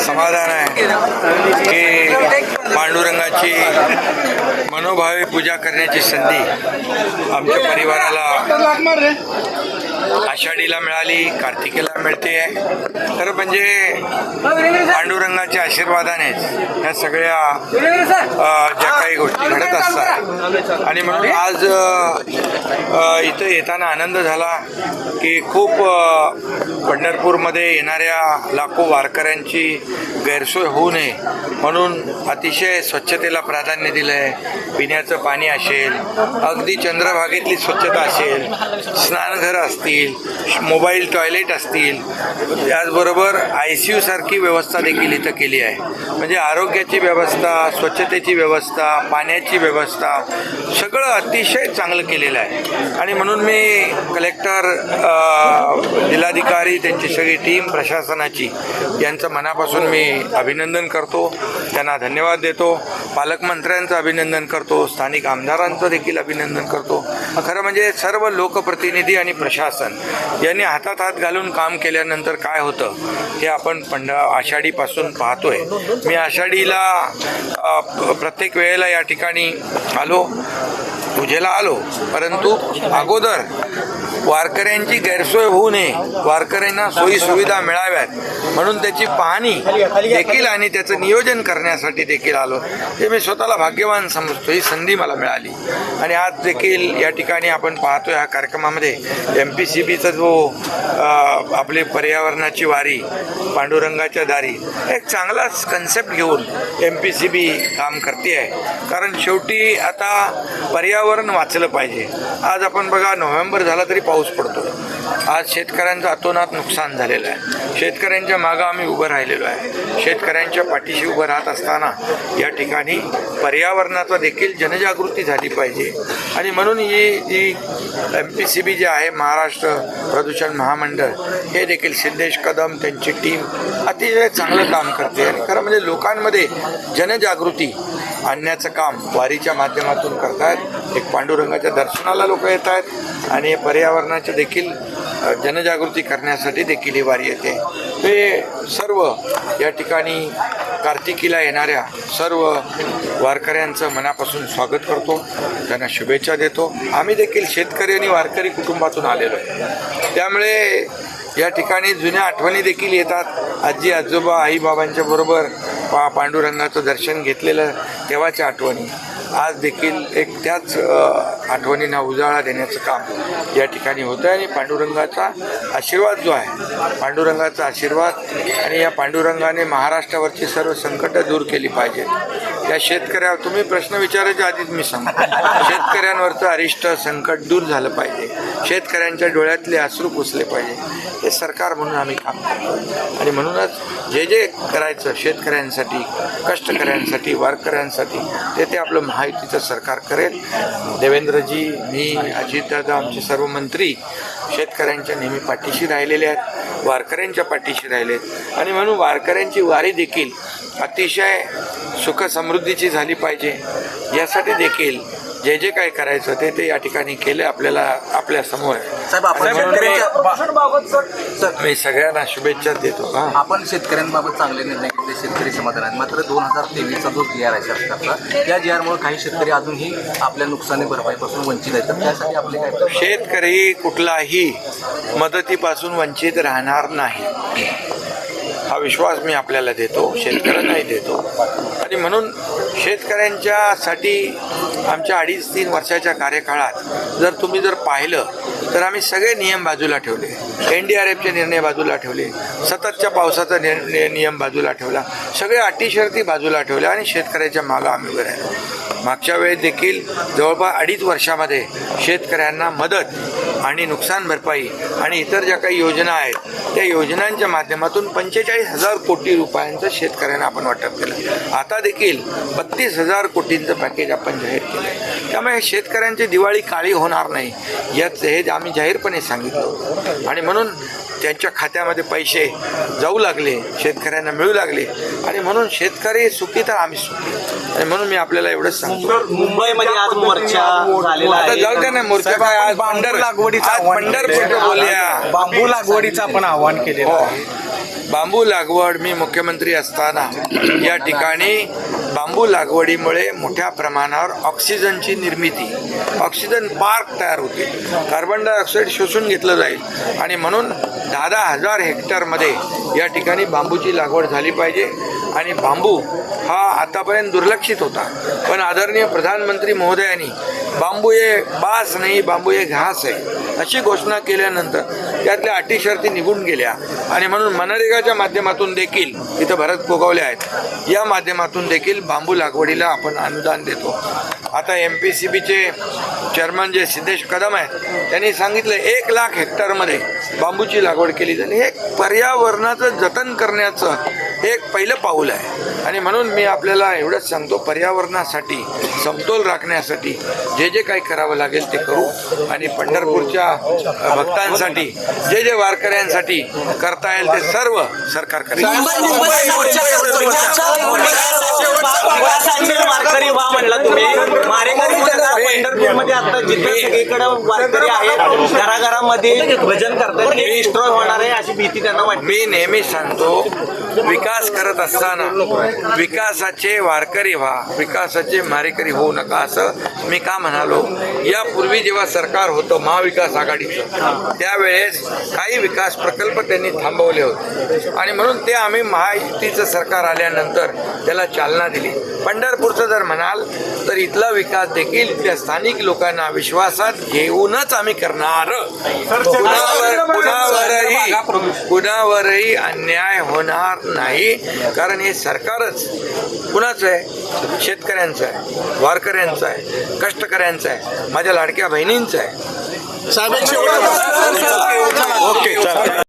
समाधान आहे. की पांडुरंगाची मनोभावे पूजा करण्याची संधी आमच्या परिवाराला आषाढीला मिळाली कार्तिकेला मिळते. तर म्हणजे पांडुरंगाच्या आशीर्वादानेच या सगळ्या ज्या काही गोष्टी घडत असतात. आणि म्हणून आज इथं येताना आनंद झाला की खूप पंढरपूरमध्ये येणाऱ्या लाखो वारकऱ्यांची गैरसोय होऊ नये म्हणून अतिशय स्वच्छतेला प्राधान्य दिलं आहे पिण्याचं पाणी असेल अगदी चंद्रभागेतली स्वच्छता असेल स्नानघरं असतील असतील मोबाईल टॉयलेट असतील त्याचबरोबर आय सी यूसारखी व्यवस्था देखील इथं केली आहे. म्हणजे आरोग्याची व्यवस्था स्वच्छतेची व्यवस्था पाण्याची व्यवस्था सगळं अतिशय चांगलं केलेलं आहे. आणि म्हणून मी कलेक्टर जिल्हाधिकारी त्यांची सगळी टीम प्रशासनाची यांचं मनापासून मी अभिनंदन करतो. त्यांना धन्यवाद देतो. पालकमंत्र्यांचं अभिनंदन करतो. स्थानिक आमदारांचं देखील अभिनंदन करतो. खरं म्हणजे सर्व लोकप्रतिनिधी आणि प्रशासन यांनी हातात हात घालून काम केल्यानंतर काय होतं हे आपण पंढ आषाढीपासून पाहतोय. मी आषाढीला प्रत्येक वेळेला या ठिकाणी आलो पूजेला आलो परंतु अगोदर वारकऱ्यांची गैरसोय होऊ नये. वारकऱ्यांना सोयी सुविधा मिळाव्यात. म्हणून त्याची पाहणी देखील आणि त्याचं नियोजन करण्यासाठी देखील आलो. हे मी स्वतःला भाग्यवान समजतो. ही संधी मला मिळाली. आणि आज देखील या ठिकाणी आपण पाहतो ह्या कार्यक्रमामध्ये एम पी सी बीचा जो आपली पर्यावरणाची वारी पांडुरंगाच्या दारी एक चांगलाच कन्सेप्ट घेऊन एम पी सी बी काम करते आहे कारण शेवटी आता पर्यावरण वाचलं पाहिजे. आज आपण बघा नोव्हेंबर झाला तरी पाऊस पडतो. आज शेतकऱ्यांचं अतोनात नुकसान झालेलं आहे. शेतकऱ्यांच्या मागं आम्ही उभं राहिलेलो आहे. शेतकऱ्यांच्या पाठीशी उभं राहत असताना या ठिकाणी पर्यावरणाचा देखील जनजागृती झाली पाहिजे. आणि म्हणून ही जी एम पी सी बी जे आहे महाराष्ट्र प्रदूषण महामंडळ हे देखील सिद्धेश कदम त्यांची टीम अतिशय चांगलं काम करते. आणि खरं म्हणजे लोकांमध्ये जनजागृती आणण्याचं काम वारीच्या माध्यमातून करतायत. एक पांडुरंगाच्या दर्शनाला लोक येत आहेत आणि पर्यावरणाची देखील जनजागृती करण्यासाठी देखील ही वारी येते. हे सर्व या ठिकाणी कार्तिकीला येणाऱ्या सर्व वारकऱ्यांचं मनापासून स्वागत करतो. त्यांना शुभेच्छा देतो. आम्ही देखील शेतकरी आणि वारकरी कुटुंबातून आलेलो आहे. त्यामुळे या ठिकाणी जुन्या आठवणी देखील येतात. आजी आजोबा आई बाबांच्या बरोबर पा पांडुरंगाचं दर्शन घेतलेलं तेव्हाच्या आठवणी. आज देखील एक त्याच आठवणींना उजाळा देण्याचं काम या ठिकाणी होतं आहे आणि पांडुरंगाचा आशीर्वाद जो आहे पांडुरंगाचा आशीर्वाद आणि या पांडुरंगाने महाराष्ट्रावरची सर्व संकटं दूर केली पाहिजेत. या शेतकऱ्यावर तुम्ही प्रश्न विचारायच्या आधीच मी सांगतो. शेतकऱ्यांवरचं अरिष्ट संकट दूर झालं पाहिजे. शेतकऱ्यांच्या डोळ्यातले अश्रू पुसले पाहिजे. हे सरकार म्हणून आम्ही काम करतो. आणि म्हणूनच जे जे करायचं शेतकऱ्यांसाठी कष्टकऱ्यांसाठी वारकऱ्यांसाठी ते ते आपलं महायुतीचं सरकार करेल. देवेंद्रजी मी अजितदादा आमचे सर्व मंत्री शेतकऱ्यांच्या नेहमी पाठीशी राहिलेले आहेत वारकऱ्यांच्या पाठीशी राहिलेत आणि म्हणून वारकऱ्यांची वारी देखील अतिशय सुख समृद्धीची झाली पाहिजे. यासाठी देखील जे जे काही करायचं ते ते या ठिकाणी केलं आपल्याला आपल्यासमोर. साहेब आपण मी- शेतकऱ्यांच्या सर, मी सगळ्यांना शुभेच्छा देतो हां. आपण शेतकऱ्यांबाबत चांगले निर्णय घेतले शेतकरी समाधान. आहेत मात्र दोन हजार तेवीसचा जो जी आर आहे सरकारचा या जी आरमुळे काही शेतकरी अजूनही आपल्या नुकसानी भरपाईपासून वंचित आहेत. तर त्यासाठी आपले काय शेतकरी कुठलाही मदतीपासून वंचित राहणार नाही. हा विश्वास मी आपल्याला देतो शेतकऱ्यांनाही देतो. आणि म्हणून शेतकऱ्यांच्यासाठी आमच्या अडीच तीन वर्षाच्या कार्यकाळात जर तुम्ही जर पाहिलं तर आम्ही सगळे नियम बाजूला ठेवले. एन डी आर एफचे निर्णय बाजूला ठेवले. सततच्या पावसाचा निर्णय नियम बाजूला ठेवला. सगळे अटी शर्ती बाजूला ठेवल्या आणि शेतकऱ्याच्या मागं आम्ही उभे राहिलो. मागच्या वेळेस देखील जवळपास अडीच वर्षामध्ये शेतकऱ्यांना मदत आणि नुकसान भरपाई आणि इतर ज्या काही योजना आहेत त्या योजनांच्या माध्यमातून पंचेचाळीस हजार कोटी रुपयांचं शेतकऱ्यांना आपण वाटप केलं. आता देखील बत्तीस हजार कोटींचं पॅकेज आपण जाहीर केलं त्यामुळे शेतकऱ्यांची दिवाळी काळी होणार नाही याच हे आम्ही जाहीरपणे सांगितलं आणि म्हणून त्यांच्या खात्यामध्ये पैसे जाऊ लागले शेतकऱ्यांना मिळू लागले. आणि म्हणून शेतकरी सुखी तर आम्ही सुखी. आणि म्हणून मी आपल्याला एवढंच सांगतो. मुंबईमध्ये आज मोर्चा झालेला आता आहे. जाऊ द्या ना मोर्चा आज पंढर लागवडीचं पंढरपूर. बोलूया बांबू लागवडीचं आपण आवाहन केलेलं हो. आहे. बांबू लागवड मी मुख्यमंत्री असताना या ठिकाणी बांबू लागवडीमुळे मोठ्या प्रमाणावर ऑक्सिजनची निर्मिती ऑक्सिजन पार्क तयार होते. कार्बन डायऑक्साईड शोषून घेतलं जाईल. आणि म्हणून दहा दहा हजार हेक्टरमध्ये या ठिकाणी बांबूची लागवड झाली पाहिजे. आणि बांबू हा आतापर्यंत दुर्लक्षित होता. पण आदरणीय प्रधानमंत्री महोदयांनी बांबू हे बास नाही बांबू हे घास आहे. अशी घोषणा केल्यानंतर त्यातल्या अटी शर्ती निघून गेल्या. आणि म्हणून मनरेगाच्या माध्यमातून देखील इथं भरत पोगवले आहेत. या माध्यमातून देखील बांबू लागवडीला आपण अनुदान देतो. आता एम पी सी बीचे चेअरमन जे सिद्धेश कदम आहेत त्यांनी सांगितलं एक लाख हेक्टरमध्ये बांबूची लागवड केली जाईल. हे पर्यावरणाचं जतन करण्याचं हे एक पहिलं पाऊल आहे. आणि म्हणून मी आपल्याला एवढंच सांगतो पर्यावरणासाठी समतोल राखण्यासाठी जे जे काही करावं लागेल ते करू. आणि पंढरपूरच्या भक्तांसाठी जे जे वारकऱ्यांसाठी करता येईल ते सर्व सरकार करेल विकासाचे वारकरी व्हा म्हणला तुम्ही मारेकरी म्हणता पंढरपूरमध्ये आता जिथे सगळीकडे वारकरी आहेत घराघरामध्ये भजन करतात डिस्ट्रॉय होणार आहे अशी भीती त्यांना वाटते. मी नेहमी सांगतो विकास करत असताना विकासाचे वारकरी व्हा विकासाचे मारेकरी होऊ नका असं मी का म्हणालो? यापूर्वी जेव्हा सरकार होतं महाविकास आघाडीचं त्यावेळेस काही विकास प्रकल्प त्यांनी थांबवले होते. आणि म्हणून ते आम्ही महायुतीचं सरकार आल्यानंतर त्याला चालना दिली. पंढरपूरचं जर म्हणाल तर इथला विकास देखील त्या स्थानिक लोकांना विश्वासात घेऊनच आम्ही करणार. कुणावर कुणावरही कुणावरही अन्याय होणार नाही. कारण हे सरकारच कुणाचं आहे? शेतकऱ्यांचं आहे वारकऱ्यांचं आहे कष्टकऱ्यांचं आहे माझ्या लाडक्या बहिणींचं आहे. ओके चला